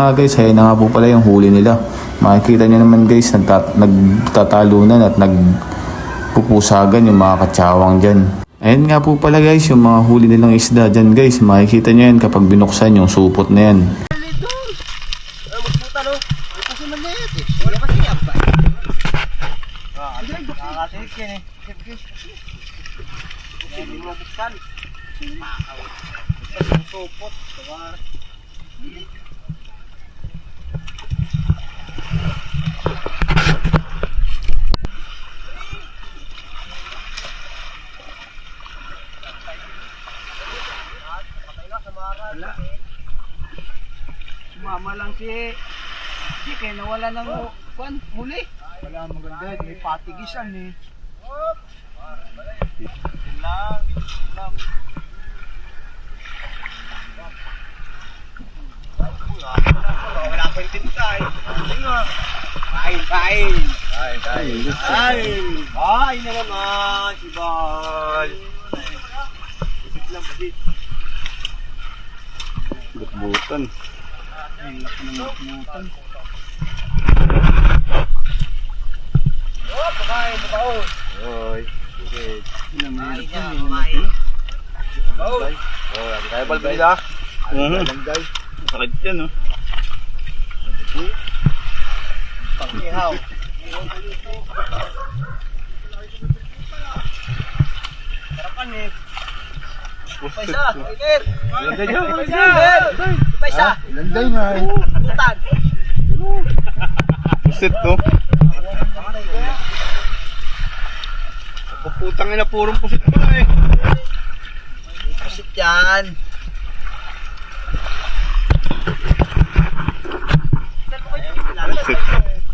Mga guys, ayun na nga po pala yung huli nila. Makikita nyo naman guys, nagtat- nagtatalunan at nagpupusagan yung mga katsawang dyan. Ayun nga po pala guys, yung mga huli nilang isda dyan guys. Makikita nyo yan kapag binuksan yung supot na yan. Magputa no? Ay kasi maliit eh. Wala kasi yan ba? Ah, ano yung nakakasik yan eh. Hindi mo buksan. Makaw. Buksan yung supot. Tawar. Wala. Sumama lang si Hindi kaya nawala ng kwan, huli. Wala maganda, may patigisan eh. Yun lang, yun lang. Wala pa yung tinta eh. Kain, kain. Kain, kain. Kain. Kain na naman, si Bal. Isip lang, basit. Butbutan. Ay, laki ng nakumutan. Oh, kumain mo ba oh? Oy. Sige. Ilang minute na kumain. Oh, Oh, tayo balbay na. Mhm. Balbay. Sakit yan oh. pang-ihaw. Sarapan eh. Pa isa, Peter. Ilan dyan? Pa isa. Pa isa. Ilan dyan nga eh. Tutan. Pusit to. Puputang ina purong pusit pala eh. Pusit yan. Pusit.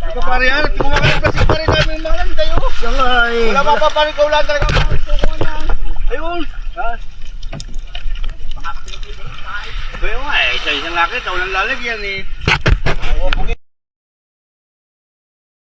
Ito pare yan, kumakain pa si pare namin malam tayo. Sangay. Wala mapaparin ka wala talaga mapapasukuhan yan. Ayun. Ito yung nga eh, isa isang laki, ikaw lang lalagyan eh.